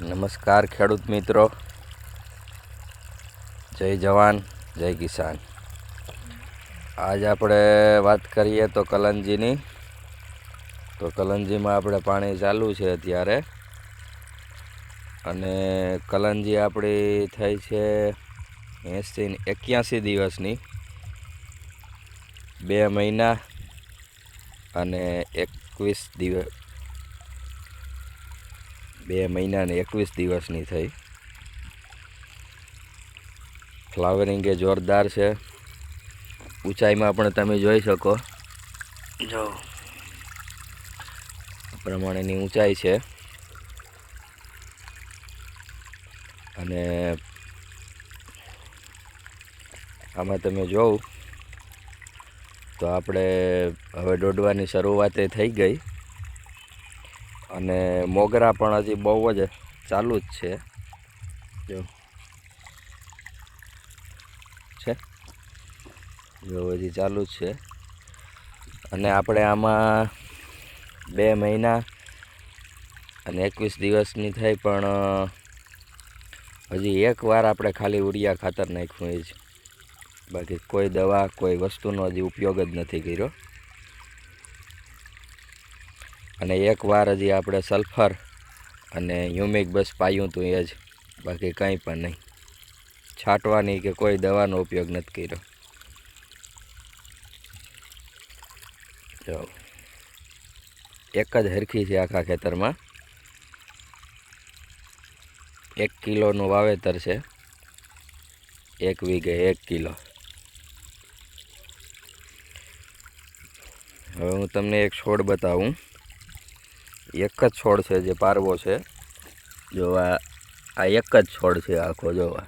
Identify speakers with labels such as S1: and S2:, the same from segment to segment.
S1: નમસ્કાર ખેડૂત મિત્રો. જય જવાન, જય કિસાન. આજ આપણે વાત કરીએ તો કલંજીની. તો કલંજીમાં આપણે પાણી ચાલુ છે અત્યારે. અને કલંજી આપણી થઈ છે એંસી એક્યાસી દિવસની. બે મહિના અને એકવીસ દિવસ બે મહિનાને એકવીસ દિવસની થઈ. ફ્લાવરિંગ એ જોરદાર છે. ઊંચાઈમાં પણ તમે જોઈ શકો. જો. પ્રમાણેની ઊંચાઈ છે. અને આમાં તમે જોઉં તો આપણે હવે દોડવાની શરૂઆતે થઈ ગઈ. અને મોગરા પણ હજી બહુ જ ચાલુ જ છે. જો. છે? જો હજી ચાલુ જ છે. અને આપણે આમાં બે મહિના અને એકવીસ દિવસની થઈ પણ હજી એકવાર આપણે ખાલી ઉડિયા ખાતર નાખ્યું એ જ. બાકી કોઈ દવા, કોઈ વસ્તુનો હજી ઉપયોગ જ નથી કર્યો. અને એક વાર હજી આપણે સલ્ફર અને હ્યુમિક બસ પાયું હતું એ જ. બાકી કંઈ પણ નહીં. છાંટવાની કે કોઈ દવાનો ઉપયોગ નથી કર્યો. જો. એક જ હરખી છે આખા ખેતરમાં. એક કિલોનું વાવેતર છે. એક વીઘે એક કિલો. હવે હું તમને એક છોડ બતાવું. એક જ છોડ છે જે પારવો છે. જો આ એક જ છોડ છે આખો, જો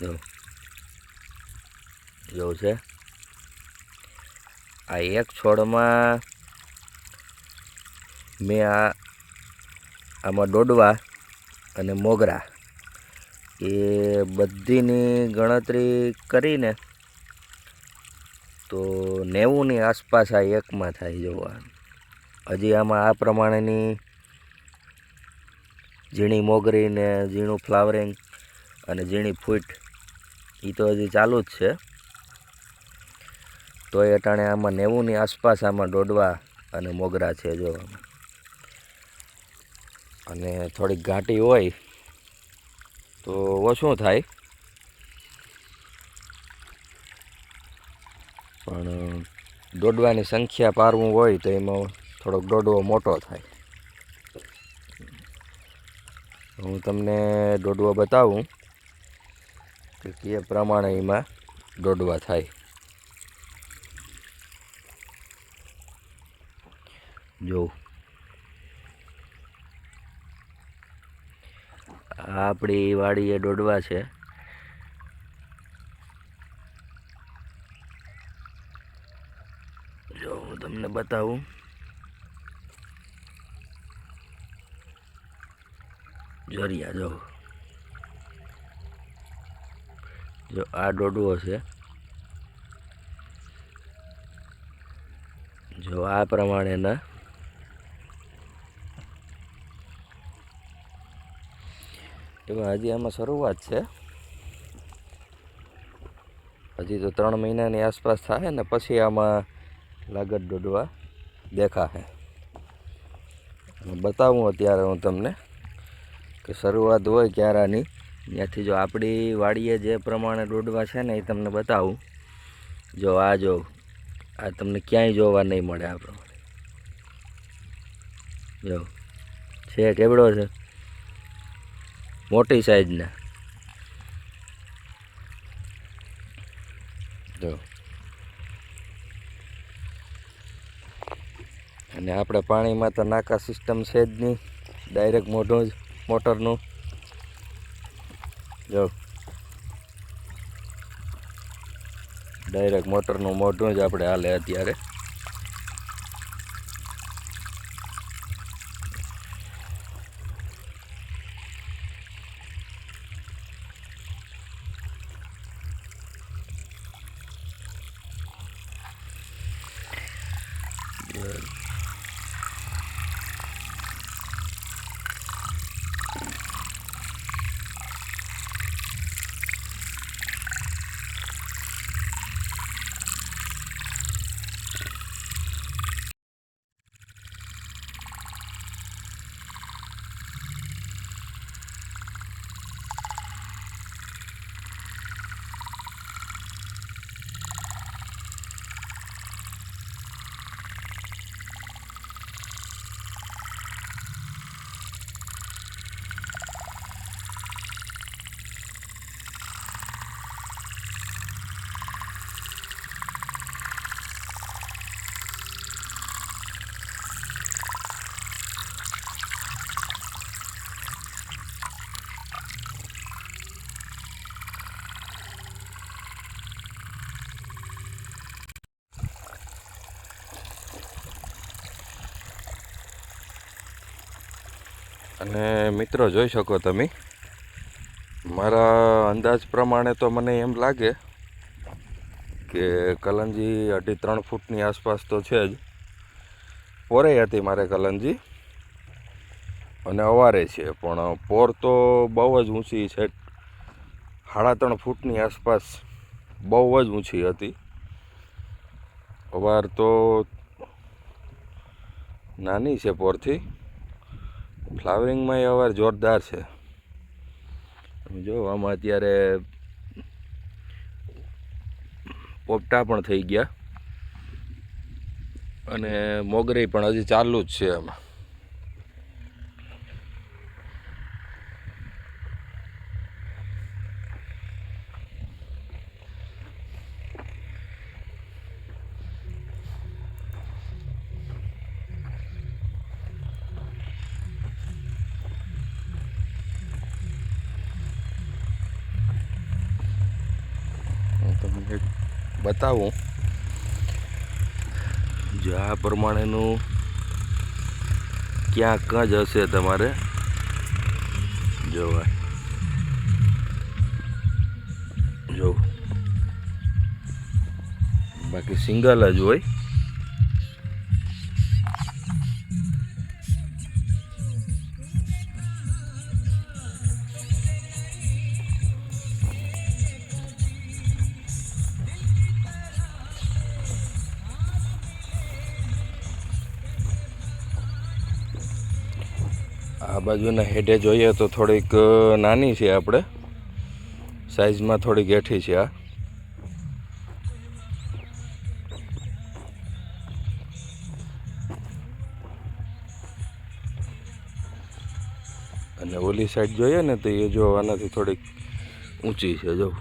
S1: જો. જો છે. આ એક છોડમાં મેં આ, આમાં દોડવા અને મોગરા. એ બધીની ગણતરી કરીને તો નેવુંની આસપાસ આ એકમાં થાય જોવા હજી આમાં આ પ્રમાણેની ઝીણી મોગરી ને ઝીણું ફ્લાવરિંગ અને ઝીણી ફૂટ એ તો હજી ચાલુ જ છે. તો એ અટાણે આમાં નેવુંની આસપાસ આમાં દોડવા અને મોગરા છે જો અને થોડીક ઘાટી હોય તો ઓછું થાય. પણ દોડવાની સંખ્યા પારવું હોય તો એમાં થોડોક દોડવો મોટો થાય. હું તમને દોડવો બતાવું કે કે પ્રમાણે એમાં દોડવા થાય. જોઉં આ આપણી વાડીએ દોડવા છે. જો હું તમને બતાવું. જોરિયા જો. જો આ દોડવો છે. જો આ પ્રમાણેના. એમાં હજી આમાં શરૂઆત છે. હજી તો ત્રણ મહિનાની આસપાસ થાય ને પછી આમાં લાગત દોડવા દેખાશે. બતાવું અત્યારે હું તમને. કે શરૂઆત હોય ક્યારાની, ત્યાંથી જો આપણી વાડીએ જે પ્રમાણે દોડવા છે ને એ તમને બતાવું. જો આ જો, આ તમને ક્યાંય જોવા નહીં મળે આ પ્રમાણે. જો, છે કેવડો છે? મોટી સાઈઝના. જો. અને આપણે પાણીમાં તો નાકા સિસ્ટમ છે જ નહીં ડાયરેક્ટ મોઢો જ. મોટરનું. જો. ડાયરેક્ટ મોટરનું મોઢું જ આપણે હાલે અત્યારે. અને મિત્રો જોઈ શકો તમે. મારા અંદાજ પ્રમાણે તો મને એમ લાગે કે કલંજી અઢી ત્રણ ફૂટની આસપાસ તો છે જ. પોરે હતી મારે કલંજી. અને અવારે છે, પણ પોર તો બહુ જ ઊંચી છે. સાડા ત્રણ ફૂટની આસપાસ બહુ જ ઊંચી હતી. અવાર તો નાની છે પોરથી. ફ્લાવરિંગમાં એ અવાર જોરદાર છે. તમે જો, આમાં અત્યારે પોપટા પણ થઈ ગયા. અને મોગરી પણ હજી ચાલુ જ છે એમાં હું તમને એક બતાવું. જો આ પ્રમાણેનું ક્યાંક જ હશે તમારે. જોવા. જો. બાકી સિંગલ જ હોય. બાજુના હેડે જોઈએ તો થોડીક નાની છે આપણે. સાઈઝમાં થોડીક એઠી છે આ. અને ઓલી સાઈડ જોઈએ ને તો એ જો આનાથી થોડીક ઊંચી છે, જો.